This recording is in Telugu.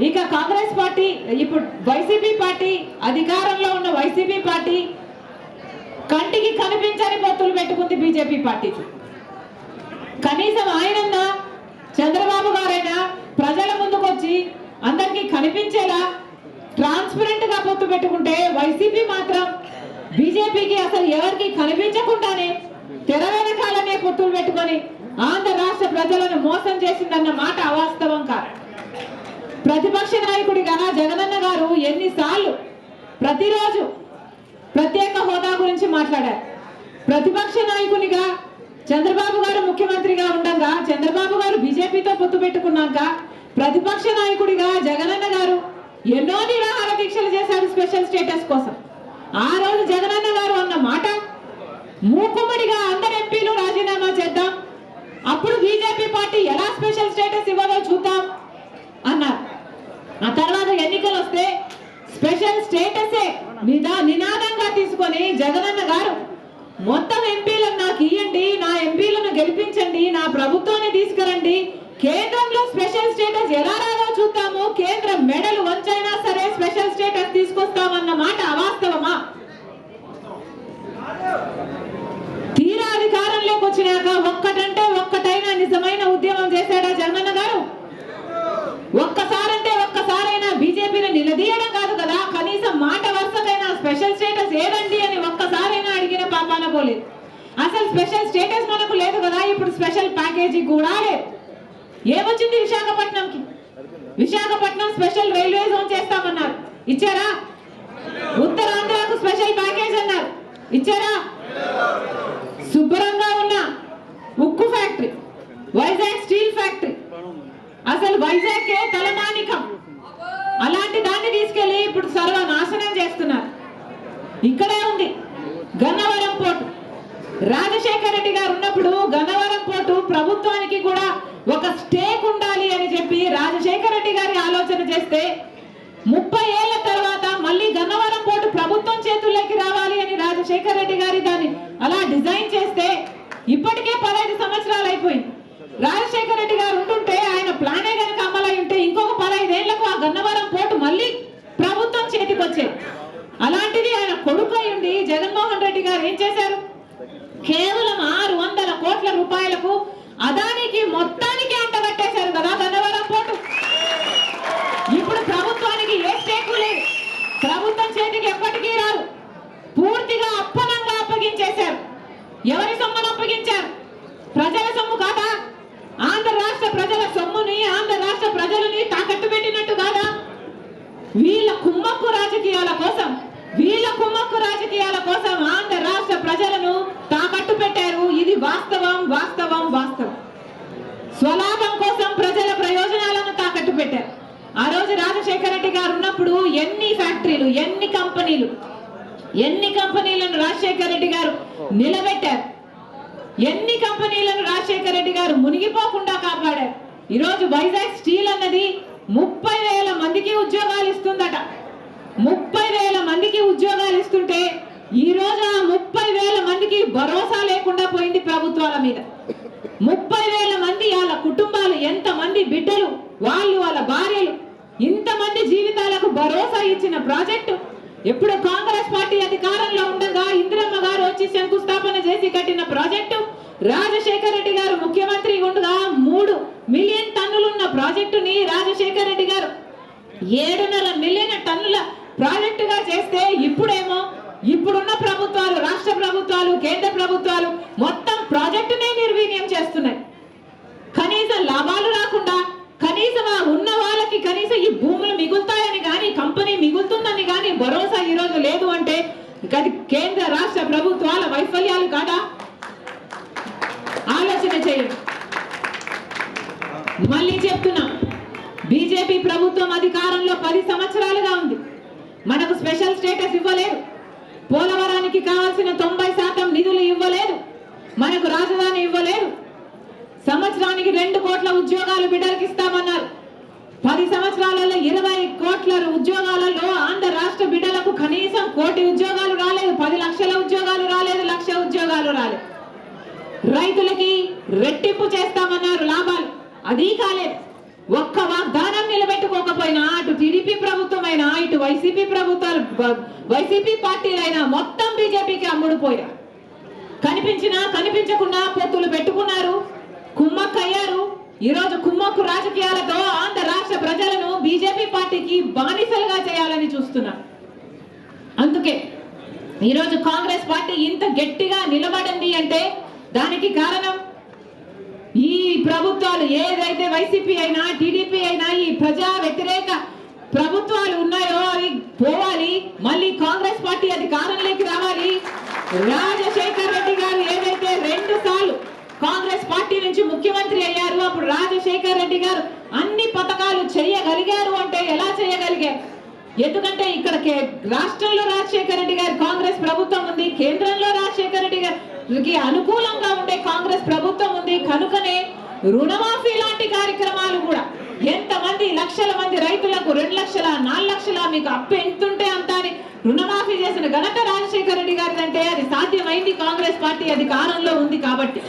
ఇక కాంగ్రెస్ పార్టీ ఇప్పుడు వైసీపీ పార్టీ అధికారంలో ఉన్న వైసీపీ పార్టీ కంటికి కనిపించని పొత్తులు పెట్టుకుంది బీజేపీ పార్టీ. కనీసం ఆయనన్నా చంద్రబాబు గారైనా ప్రజల ముందుకు వచ్చి అందరికీ కనిపించేలా ట్రాన్స్పరెంట్గా పొత్తు పెట్టుకుంటే వైసీపీ మాత్రం బీజేపీకి అసలు ఎవరికి కనిపించకుండానే తెర వెనకాలనే పొత్తులు పెట్టుకొని ఆంధ్ర రాష్ట్ర ప్రజలను మోసం చేసిందన్న మాట అవాస్తవం కారణం ప్రతిపక్ష నాయకుడిగా జగనన్న గారు ఎన్నిసార్లు ప్రతిరోజు ప్రత్యేక హోదా గురించి మాట్లాడారు. ప్రతిపక్ష నాయకునిగా చంద్రబాబు గారు ముఖ్యమంత్రిగా ఉండగా చంద్రబాబు గారు బీజేపీతో పొత్తు పెట్టుకున్నాక ప్రతిపక్ష నాయకుడిగా జగనన్న గారు ఎన్నో నిరాహార దీక్షలు చేశారు స్పెషల్ స్టేటస్ కోసం. ఆ రోజు జగనన్న గారు అన్న మాట మూకుమ్మడిగా అందరు ఎంపీలు రాజీనామా చేద్దాం అప్పుడు బీజేపీ పార్టీ ఎలా స్పెషల్ స్టేటస్ ఇవ్వాలో చూద్దాం ఆ తర్వాత ఎన్నికలు వస్తే స్పెషల్ స్టేటసే నిదా నినాదంగా తీసుకొని జగనన్న గారు మొత్తం ఎంపీలను నాకు ఇయ్యండి నా ఎంపీలను గెలిపించండి నా ప్రభుత్వాన్ని తీసుకురండి. కేంద్రంలో స్పెషల్ స్టేటస్ ఎలా రాదో చూద్దాము. కేంద్ర మెడలు వంచైనా సరే స్పెషల్ స్టేటస్ తీసుకొని మాట అవాస్తవమా తీరా అధికారంలోకి వచ్చినాక ఒక్కటంటే ఒక్కటైనా నిజమైన ఉద్యమం చేశాడా జగనన్న గారు ఒక్కసారంటే ఒక్కసారైనా బీజేపీని నిలదీయడం కాదు కదా కనీసం మాట వరుసకైనా స్పెషల్ స్టేటస్ ఏదండి అని ఒక్కసారైనా అడిగిన తీసుకోలేదు అసలు స్పెషల్ స్టేటస్ మనకు లేదు కదా ఇప్పుడు స్పెషల్ ప్యాకేజీ కూడా లేదు. ఏమొచ్చింది విశాఖపట్నంకి? విశాఖపట్నం స్పెషల్ రైల్వే జోన్ చేస్తామన్నారు. ఇచ్చారా? ఉత్తరాంధ్రకు స్పెషల్ ప్యాకేజ్ అన్నారు. ఇచ్చారా? శుభ్రంగా ఉన్న ఉక్కు ఫ్యాక్టరీ వైజాగ్ స్టీల్ ఫ్యాక్టరీ. అసలు వైజాగ్ తలమానికం. అలాంటి దాన్ని తీసుకెళ్ళి ఇప్పుడు సర్వనాశనం చేస్తున్నారు. ఇక్కడే ఉంది. గన్నవరం పోర్టు. రాజశేఖర రెడ్డి గారు ఉన్నప్పుడు గన్నవరం పోర్టు ప్రభుత్వానికి కూడా ఒక స్టేక్ ఉండాలి అని చెప్పి రాజశేఖర రెడ్డి గారి ఆలోచన చేస్తే ముప్పై ఏళ్ళ తర్వాత మళ్ళీ గన్నవరం పోర్టు ప్రభుత్వం చేతుల్లోకి రావాలి అని రాజశేఖర రెడ్డి గారి దాన్ని అలా డిజైన్ చేస్తే ఇప్పటికే పదహైదు సంవత్సరాలు అయిపోయింది. రాజశేఖర రెడ్డి గారు ఉంటుంటే ఆయన ప్లానే కనుక అమలై ఉంటే ఇంకొక పదహైదేళ్ళకు ఆ గన్నవరం పోర్టు మళ్ళీ ప్రభుత్వం చేతికి వచ్చేది అలాంటిది ఆయన కొడుకు అయి ఉండి జగన్మోహన్ రెడ్డి గారు ఏం చేశారు కేవలం ఆరు వందల కోట్ల రూపాయలకు అదానికి మొత్తానికి అంటగట్టేశారు కదా గన్నవరం పోటు. ఇప్పుడు ప్రభుత్వానికి ఏ స్టేకు లేదు. ప్రభుత్వం చేతికి ఎప్పటికీ రాదు. పూర్తిగా అప్పనంగా అప్పగించేశారు. ఎవరి సొమ్మును అప్పగించారు? ప్రజల సొమ్ము కాదా? ఆంధ్ర రాష్ట్ర ప్రజల సొమ్ముని ఆంధ్ర రాష్ట్ర ప్రజలని తాకట్టు పెట్టినట్టు కాదా? వీళ్ళు కుమ్మక్కు రాజకీయాల కోసం వీళ్ళ కుమ్మక్కు రాజకీయాల కోసం ఆంధ్ర రాష్ట్ర ప్రజలను తాకట్టు పెట్టారు ఇది వాస్తవం వాస్తవం వాస్తవం స్వలాభం కోసం ప్రజల ప్రయోజనాలను తాకట్టు పెట్టారు ఆ రోజు రాజశేఖర రెడ్డి గారు ఉన్నప్పుడు ఎన్ని ఫ్యాక్టరీలు ఎన్ని కంపెనీలు ఎన్ని కంపెనీలను రాజశేఖర రెడ్డి గారు నిలబెట్టారు? ఎన్ని కంపెనీలను రాజశేఖర రెడ్డి గారు మునిగిపోకుండా కాపాడారు? ఈరోజు వైజాగ్ స్టీల్ అన్నది ముప్పై వేల మందికి ఉద్యోగాలు ఇస్తుందట. ముప్పై వేల మందికి ఉద్యోగాలు ఇస్తుంటే ఈ రోజు ఆ ముప్పై వేల మందికి భరోసా లేకుండా పోయింది ప్రభుత్వాల మీద. ముప్పై వేల మంది వాళ్ళ కుటుంబాలు ఎంతమంది బిడ్డలు వాళ్ళు వాళ్ళ భార్యలు ఇంతమంది జీవితాలకు భరోసా ఇచ్చిన ప్రాజెక్టు. ఎప్పుడు కాంగ్రెస్ పార్టీ అధికారంలో ఉండగా ఇందిరమ్మ గారు వచ్చి శంకుస్థాపన చేసి కట్టిన ప్రాజెక్టు. రాజశేఖర రెడ్డి గారు ముఖ్యమంత్రి ఉండగా మూడు మిలియన్ టన్నులున్న ప్రాజెక్టుని రాజశేఖర రెడ్డి గారు ఏడున్నర మిలియన్ టన్నుల ప్రాజెక్టుగా చేస్తే ఇప్పుడేమో ఇప్పుడున్న ప్రభుత్వాలు రాష్ట్ర ప్రభుత్వాలు కేంద్ర ప్రభుత్వాలు మొత్తం ప్రాజెక్టునే నిర్వీర్యం చేస్తున్నాయి. కనీసం లాభాలు రాకుండా కనీసం ఆ ఉన్న వాళ్ళకి కనీసం ఈ భూములు మిగులుతాయని కానీ కంపెనీ మిగులుతుందని కానీ భరోసా ఈ రోజు లేదు అంటే అది కేంద్ర రాష్ట్ర ప్రభుత్వాల వైఫల్యాలు కాదా ఆలోచన చేయండి మళ్ళీ చెప్తున్నా. బీజేపీ ప్రభుత్వం అధికారంలో పది సంవత్సరాలుగా ఉంది. మనకు స్పెషల్ స్టేటస్ ఇవ్వలేదు. పోలవరానికి కావాల్సిన తొంభై శాతం నిధులు ఇవ్వలేదు. మనకు రాజధాని ఇవ్వలేదు. సంవత్సరానికి రెండు కోట్ల ఉద్యోగాలు బిడ్డలకి ఇస్తామన్నారు. పది సంవత్సరాలలో ఇరవై కోట్ల ఉద్యోగాలలో ఆంధ్ర రాష్ట్ర బిడ్డల కనీసం కోటి ఉద్యోగాలు రాలేదు పది లక్షల ఉద్యోగాలు రాలేదు లక్ష ఉద్యోగాలు రాలేదు రైతులకి రెట్టింపు చేస్తామన్నారు లాభాలు అది కాలేదు ఒక్క వాగ్దానం నిలబెట్టుకోకపోయినా అటు టీడీపీ ప్రభుత్వం అయినా ఇటు వైసీపీ ప్రభుత్వాలు వైసీపీ వైసీపీ పార్టీలైనా మొత్తం బీజేపీకి అమ్ముడుపోయారు కనిపించినా కనిపించకుండా పొత్తులు పెట్టుకున్నారు కుమ్మక్కయ్యారు. ఈరోజు కుమ్మక్కు రాజకీయాలతో ఆంధ్ర రాష్ట్ర ప్రజలను బీజేపీ పార్టీకి బానిసలుగా చేయాలని చూస్తున్నారు. అందుకే ఈరోజు కాంగ్రెస్ పార్టీ ఇంత గట్టిగా నిలబడింది అంటే దానికి కారణం ఈ ప్రభుత్వాలు ఏదైతే వైసీపీ అయినా టీడీపీ అయినా ఈ ప్రజా వ్యతిరేక ప్రభుత్వాలు ఉన్నాయో అవి పోవాలి. మళ్ళీ కాంగ్రెస్ పార్టీ అది కారణంలోకి రావాలి. రాజశేఖర్ రెడ్డి గారు ఏదైతే రెండు సార్లు కాంగ్రెస్ పార్టీ నుంచి ముఖ్యమంత్రి అయ్యారు అప్పుడు రాజశేఖర్ రెడ్డి గారు అన్ని పథకాలు చేయగలిగారు అంటే ఎలా చేయగలిగారు ఎందుకంటే ఇక్కడ రాష్ట్రంలో రాజశేఖర రెడ్డి గారు కాంగ్రెస్ ప్రభుత్వం ఉంది కేంద్రంలో రాజశేఖర రెడ్డి గారు అనుకూలంగా ఉండే కాంగ్రెస్ ప్రభుత్వం ఉంది. కనుకనే రుణమాఫీ లాంటి కార్యక్రమాలు కూడా ఎంతమంది లక్షల మంది రైతులకు రెండు లక్షల నాలుగు లక్షల మీకు అప్పు ఎంతుంటే అంత అని రుణమాఫీ చేసిన ఘనత రాజశేఖర రెడ్డి గారిదంటే అది సాధ్యమైంది. కాంగ్రెస్ పార్టీ అధికారంలో ఉంది కాబట్టి